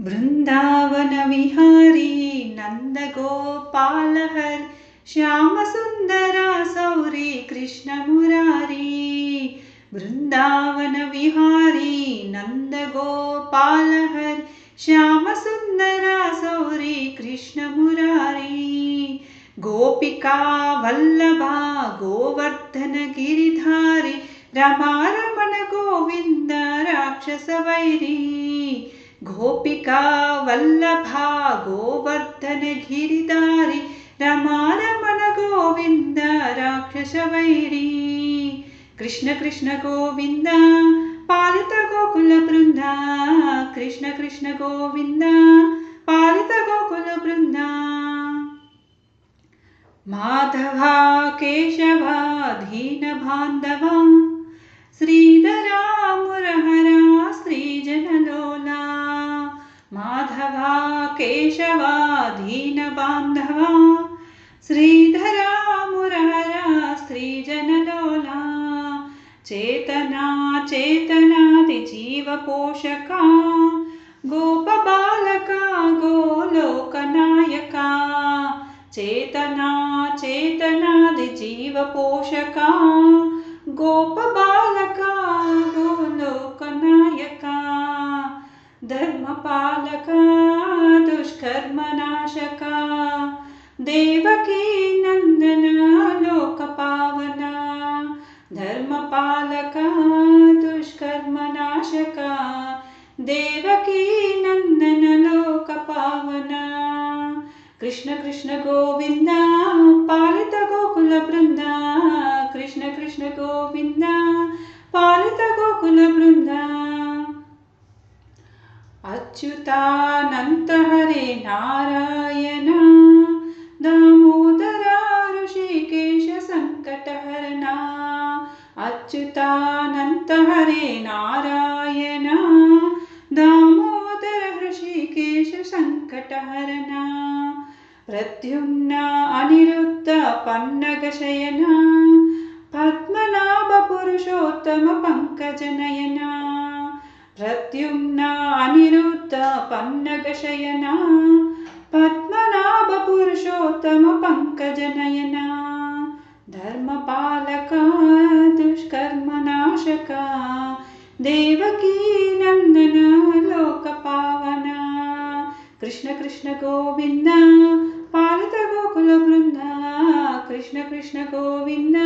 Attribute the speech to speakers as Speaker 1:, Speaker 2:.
Speaker 1: बृन्दावनविहारी नन्दगोपालहर श्यामसुन्दरा सौरी कृष्णमुरारी। बृन्दावनविहारी नन्दगोपालहर श्यामसुन्दरा सौरी कृष्णमुरारी। गोपिका वल्लभा गोवर्धनगिरिधारी रमारमण गोविन्द राक्षसवैरी गोपिका वल्लभा गोवर्धनगिरिधारी रमारमण गोविन्द राक्षसवैरी कृष्ण कृष्ण गोविन्द, पालित गोकुलबृन्दा कृष्ण कृष्ण गोविन्द, पालित गोकुलबृन्दा माधवा, केशवा, दीनबान्धवा श्रीधरा माधवा केशवा दीनबान्धवा श्रीधरा मुरहरा श्रीजनलोला चेतना चेतनादिजीवपोषका गोपबालका गोलोकनायका चेतना चेतनादिजीवपोषका गोपबालका धर्मपालका दुष्कर्मनाशका देवकी नन्दना लोकपावना धर्मपालका दुष्कर्मनाशका देवकी नन्दन लोकपावना। कृष्ण कृष्ण गोविन्द पालित गोकुलबृन्दा कृष्ण कृष्ण गोविन्द पालित गोकुलबृन्दा अच्युतानन्त हरे नारायण दामोदरा ऋषिकेश सङ्कटहरणा अच्युतानन्त हरे नारायण दामोदर ऋषिकेश सङ्कटहरणा प्रद्युम्न अनिरुद्ध पन्नगशयना। पद्मनाभपुरुषोत्तम पङ्कजनयना प्रद्युम्न अनिरुद्ध पन्नगशयना पद्मनाभपुरुषोत्तम पङ्कजनयना धर्मपालका दुष्कर्मनाशका देवकी नन्दन लोकपावना कृष्ण कृष्ण गोविन्द पालित गोकुलबृन्दा कृष्ण कृष्ण गोविन्द